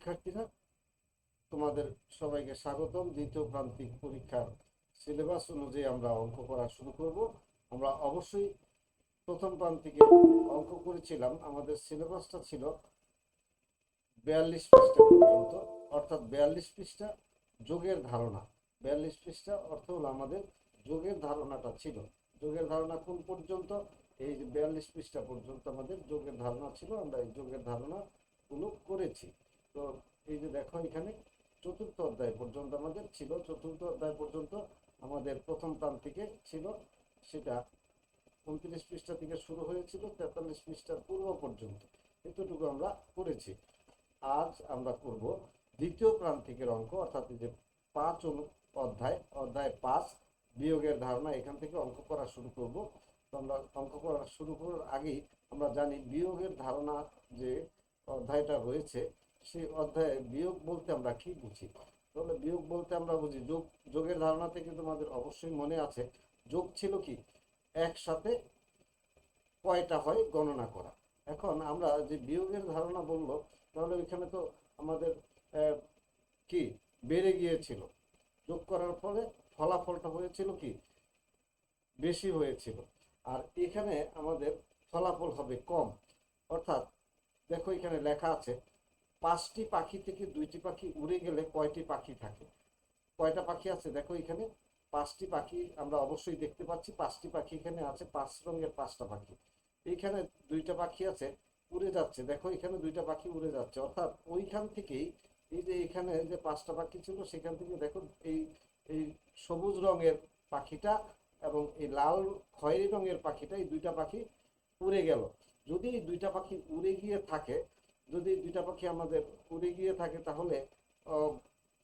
শিক্ষার্থীরা, তোমাদের সবাইকে স্বাগতম। দ্বিতীয় প্রান্তিক পরীক্ষার সিলেবাস অনুযায়ী আমরা অঙ্ক করা শুরু করব। আমরা অবশ্যই প্রথম প্রান্তিকে অঙ্ক করেছিলাম। আমাদের সিলেবাসটা ছিল বিয়াল্লিশ পৃষ্ঠা পর্যন্ত, অর্থাৎ বিয়াল্লিশ পৃষ্ঠা যোগের ধারণা। বিয়াল্লিশ পৃষ্ঠা অর্থ হলো আমাদের যোগের ধারণাটা ছিল। যোগের ধারণা কোন পর্যন্ত? এই যে বিয়াল্লিশ পৃষ্ঠা পর্যন্ত আমাদের যোগের ধারণা ছিল, আমরা এই যোগের ধারণাগুলো করেছি। তো এই যে দেখো এখানে চতুর্থ অধ্যায় পর্যন্ত আমাদের ছিল, চতুর্থ অধ্যায় পর্যন্ত আমাদের প্রথম প্রান্তিকে ছিল, সেটা উনত্রিশ পৃষ্ঠা থেকে শুরু হয়েছিল, তেতাল্লিশ পৃষ্ঠার পূর্ব পর্যন্ত। এতটুকু আমরা করেছি। আজ আমরা করব দ্বিতীয় প্রান্তিকের অঙ্ক, অর্থাৎ যে পাঁচ অধ্যায় অধ্যায় পাঁচ, বিয়োগের ধারণা, এখান থেকে অঙ্ক করা শুরু করব। তো আমরা অঙ্ক করা শুরু করার আগেই আমরা জানি বিয়োগের ধারণা যে অধ্যায়টা রয়েছে সেই অধ্যায়ে বিয়োগ বলতে আমরা কি বুঝি? তাহলে বিয়োগ বলতে আমরা বুঝি, যোগ, যোগের ধারণা থেকে তোমাদের অবশ্যই মনে আছে? যোগ ছিল কি? একসাথে কয়টা হয় গণনা করা। এখন আমরা যে বিয়োগের ধারণা বলল, তাহলে ওইখানে তো আমাদের কি? বেড়ে গিয়েছিল। যোগ করার ফলে ফলাফলটা হয়েছিল কি? বেশি হয়েছিল। আর এখানে আমাদের ফলাফল হবে কম। অর্থাৎ দেখো এখানে লেখা আছে পাঁচটি পাখি থেকে দুইটি পাখি উড়ে গেলে কয়টি পাখি থাকে? কয়টা পাখি আছে? দেখো এখানে পাঁচটি পাখি আমরা অবশ্যই দেখতে পাচ্ছি। পাঁচটি পাখি এখানে আছে, পাঁচ রঙের পাঁচটা পাখি। এইখানে দুইটা পাখি আছে, উড়ে যাচ্ছে। দেখো এখানে দুইটা পাখি উড়ে যাচ্ছে। অর্থাৎ ওইখান থেকেই এই যে এখানে যে পাঁচটা পাখি ছিল, সেখান থেকে দেখো এই এই সবুজ রঙের পাখিটা এবং এই লাল খয়েরি রঙের পাখিটা, এই দুইটা পাখি উড়ে গেল। যদি এই দুইটা পাখি উড়ে গিয়ে থাকে যদি দুইটা পাখি আমাদের উড়ে গিয়ে থাকে তাহলে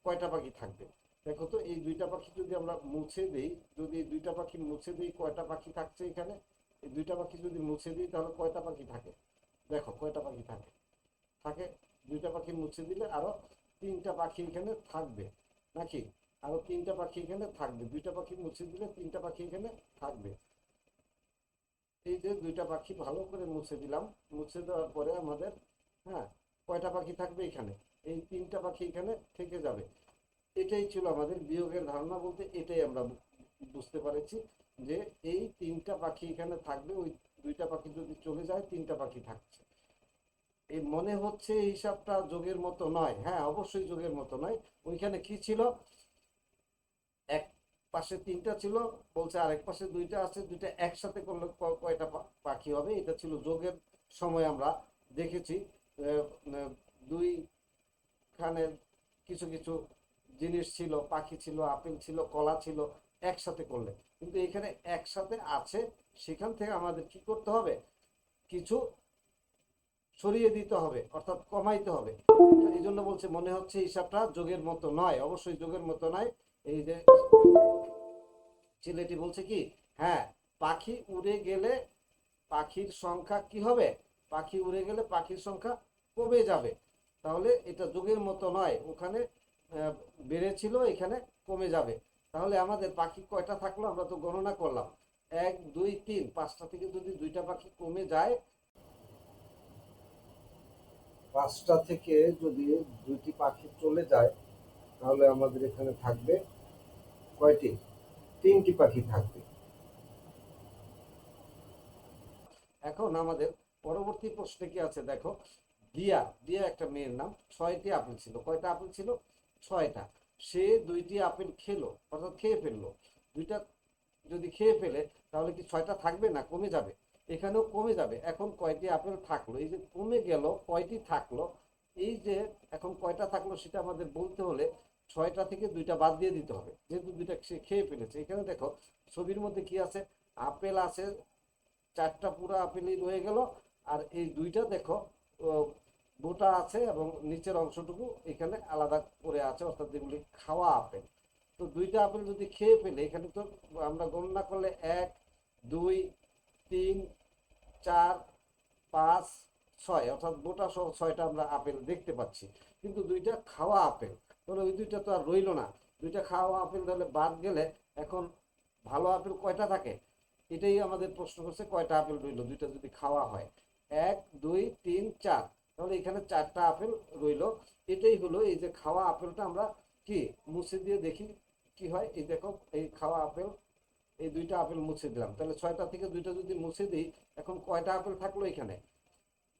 কয়টা পাখি থাকবে? দেখো তো, এই দুইটা পাখি যদি আমরা মুছে দিই, যদি এই দুইটা পাখি মুছে দিই, কয়টা পাখি থাকছে এখানে? এই দুইটা পাখি যদি মুছে দিই, তাহলে কয়টা পাখি থাকে? দেখো, কয়টা পাখি থাকে? থাকে? দুইটা পাখি মুছে দিলে আরও তিনটা পাখি এখানে থাকবে। নাকি? আরও তিনটা পাখি এখানে থাকবে। দুইটা পাখি মুছে দিলে তিনটা পাখি এখানে থাকবে। এই যে দুইটা পাখি ভালো করে মুছে দিলাম। মুছে দেওয়ার পরে আমাদের হ্যাঁ কয়টা পাখি থাকবে এখানে? এই তিনটা পাখি এখানে থেকে যাবে। এটাই ছিল আমাদের বিয়োগের ধারণা বলতে এটাই আমরা বুঝতে পেরেছি যে এই তিনটা পাখি এখানে থাকবে, ওই দুইটা পাখি যদি চলে যায়, তিনটা পাখি থাকছে। এই মনে হচ্ছে এই হিসাবটা যোগের মতো নয়। হ্যাঁ অবশ্যই যোগের মতো নয়। ওইখানে কি ছিল? এক পাশে তিনটা ছিল, বলছে আরেক পাশে দুইটা আছে, দুইটা একসাথে করলে কয়টা পাখি হবে? এটা ছিল যোগের সময় আমরা দেখেছি। দুই খানের কিছু কিছু জিনিস ছিল, পাখি ছিল, আপেল ছিল, কলা ছিল, একসাথে করলে। কিন্তু এখানে একসাথে আছে, সেখান থেকে আমাদের কি করতে হবে? কিছু সরিয়ে দিতে হবে, অর্থাৎ কমাইতে হবে। এই জন্য বলছে, মনে হচ্ছে হিসাবটা যোগের মতো নয়। অবশ্যই যোগের মতো নয়। এই যে ছেলেটি বলছে কি হ্যাঁ পাখি উড়ে গেলে পাখির সংখ্যা কি হবে? পাখি উড়ে গেলে পাখির সংখ্যা কমে যাবে। তাহলে এটা যুগের মতো নয়, ওখানে বেড়েছিল, এখানে কমে যাবে। তাহলে আমাদের পাখি কয়টা থাকল আমরা তো গণনা করলাম। এক, দুই, তিন, পাঁচটা থেকে যদি দুইটা পাখি কমে যায়, পাঁচটা থেকে যদি দুইটি পাখি চলে যায়, তাহলে আমাদের এখানে থাকবে কয়টি? তিনটি পাখি থাকবে। এখন আমাদের পরবর্তী প্রশ্নে কি আছে? দেখো, দিয়া দিয়া একটা মেয়ের নাম, ছয়টি আপেল ছিল। কয়টা আপেল ছিল? ছয়টা। সে দুইটি আপেল খেলো, অর্থাৎ খেয়ে ফেলল। দুইটা যদি খেয়ে ফেলে, তাহলে কি ছয়টা থাকবে না? কমে যাবে। এখানেও কমে যাবে। এখন কয়টি আপেল থাকল? এই যে কমে গেল, কয়টি থাকল? এই যে এখন কয়টা থাকল সেটা আমাদের বলতে হলে ছয়টা থেকে দুইটা বাদ দিয়ে দিতে হবে। যেহেতু দুইটা সে খেয়ে ফেলেছে। এখানে দেখো, ছবির মধ্যে কি আছে? আপেল আছে, চারটা পুরো আপেলই রয়ে গেল। আর এই দুইটা দেখো বোটা আছে এবং নিচের অংশটুকু এখানে আলাদা করে আছে, অর্থাৎ যেগুলি খাওয়া আপেল। তো দুইটা আপেল যদি খেয়ে ফেলে, এখানে তো আমরা গণনা করলে এক, দুই, তিন, চার, পাঁচ, ছয়, অর্থাৎ বোটা সহ ছয়টা আমরা আপেল দেখতে পাচ্ছি। কিন্তু দুইটা খাওয়া আপেল, তাহলে ওই দুইটা তো আর রইল না। দুইটা খাওয়া আপেল তাহলে বাদ গেলে এখন ভালো আপেল কয়টা থাকে? এটাই আমাদের প্রশ্ন করছে, কয়টা আপেল রইল, দুইটা যদি খাওয়া হয়। এক, দুই, তিন, চার। তাহলে এখানে চারটা আপেল রইল। এটাই হলো এই যে খাওয়া আপেলটা আমরা কি মুছে দিয়ে দেখি কি হয়। এই দেখো, এই খাওয়া আপেল, এই দুইটা আপেল মুছে দিলাম। তাহলে ছয়টা থেকে দুইটা যদি মুছে দিই, এখন কয়টা আপেল থাকল এখানে?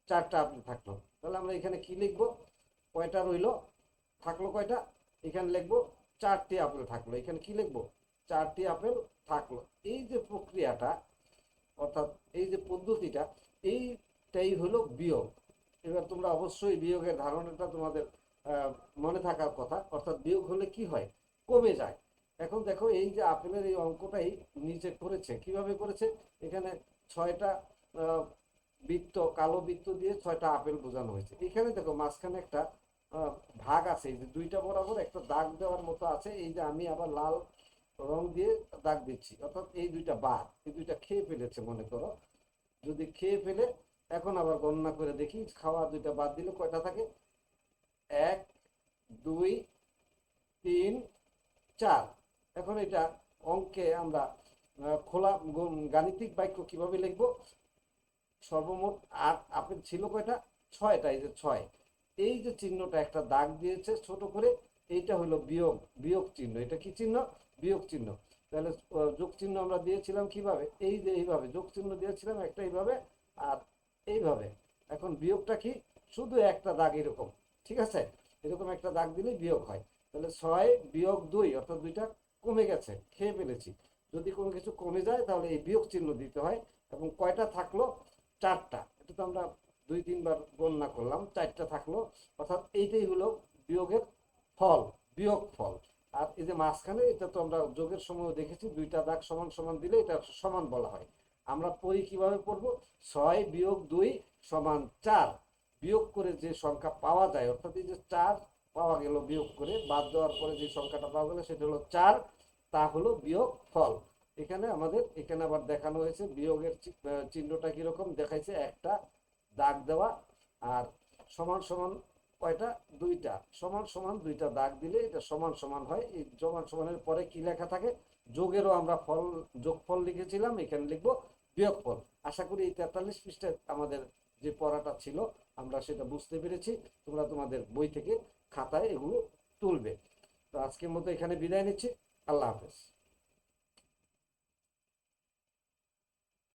চারটা আপেল থাকল। তাহলে আমরা এখানে কি লিখব? কয়টা রইল? থাকল কয়টা? এখানে লিখব চারটি আপেল থাকল। এখানে কি লিখব? চারটি আপেল থাকল। এই যে প্রক্রিয়াটা, অর্থাৎ এই যে পদ্ধতিটা এইটাই হলো বিয়োগ। এবার তোমরা অবশ্যই বিয়োগের ধারণাটা তোমাদের মনে থাকার কথা। অর্থাৎ বিয়োগ হলে কি হয়? কমে যায়। এখন দেখো, এই যে আপেলের এই অঙ্কটাই নিচে করেছে। কীভাবে করেছে? এখানে ছয়টা বৃত্ত, কালো বৃত্ত দিয়ে ছয়টা আপেল বোঝানো হয়েছে। এখানে দেখো মাঝখানে একটা ভাগ আছে। এই যে দুইটা বরাবর একটা দাগ দেওয়ার মতো আছে। এই যে আমি আবার লাল রং দিয়ে দাগ দিচ্ছি। অর্থাৎ এই দুইটা বাদ। এই দুইটা খেয়ে ফেলেছে, মনে করো। যদি খেয়ে ফেলে এখন আবার গণনা করে দেখি, খাওয়া দুইটা বাদ দিলে কয়টা থাকে? এক, দুই, তিন, চার। এখন এটা অঙ্কে আমরা খোলা গাণিতিক বাক্য কীভাবে লিখব? সর্বমোট আট আপেল ছিল কয়টা? ছয়টা, এই যে ছয়। এই যে চিহ্নটা একটা দাগ দিয়েছে ছোট করে, এইটা হলো বিয়োগ বিয়োগ চিহ্ন। এটা কি চিহ্ন? বিয়োগ চিহ্ন। তাহলে যোগ চিহ্ন আমরা দিয়েছিলাম কীভাবে? এই যে এইভাবে, যোগ চিহ্ন দিয়েছিলাম একটা এইভাবে, আর এইভাবে। এখন বিয়োগটা কি? শুধু একটা দাগ এরকম, ঠিক আছে? এরকম একটা দাগ দিলেই বিয়োগ হয়। তাহলে ছয় বিয়োগ দুই, অর্থাৎ দুইটা কমে গেছে, খেয়ে ফেলেছি। যদি কোনো কিছু কমে যায়, তাহলে এই বিয়োগ চিহ্ন দিতে হয় এবং কয়টা থাকল? চারটা। এটা তো আমরা দুই, তিনবার গণনা করলাম, চারটা থাকল। অর্থাৎ এইটাই হলো বিয়োগের ফল, বিয়োগ ফল। আর এই যে মাঝখানে, এটা তো আমরা যোগের সময় দেখেছি, দুইটা দাগ সমান সমান দিলে এটা সমান বলা হয়। আমরা পড়ি কীভাবে পড়ব? ছয় বিয়োগ দুই সমান চার। বিয়োগ করে যে সংখ্যা পাওয়া যায়, অর্থাৎ এই যে চার পাওয়া গেল বিয়োগ করে, বাদ দেওয়ার পরে যে সংখ্যাটা পাওয়া গেল সেটা হলো চার, তা হলো বিয়োগ ফল। এখানে আমাদের, এখানে আবার দেখানো হয়েছে বিয়োগের চিহ্নটা কীরকম? দেখাইছে একটা, দাগ দেওয়া, আর সমান সমান কয়টা? দুইটা। সমান সমান দুইটা দাগ দিলে এটা সমান সমান হয়। এই সমান সমানের পরে কি লেখা থাকে? যোগেরও আমরা ফল, যোগফল লিখেছিলাম, এখানে লিখব বিয়োগফল আশা করি এই তেতাল্লিশ পৃষ্ঠায় আমাদের যে পড়াটা ছিল, আমরা সেটা বুঝতে পেরেছি। তোমরা তোমাদের বই থেকে খাতায় এগুলো তুলবে। তো আজকের মতো এখানে বিদায় নিচ্ছি। আল্লাহ হাফেজ।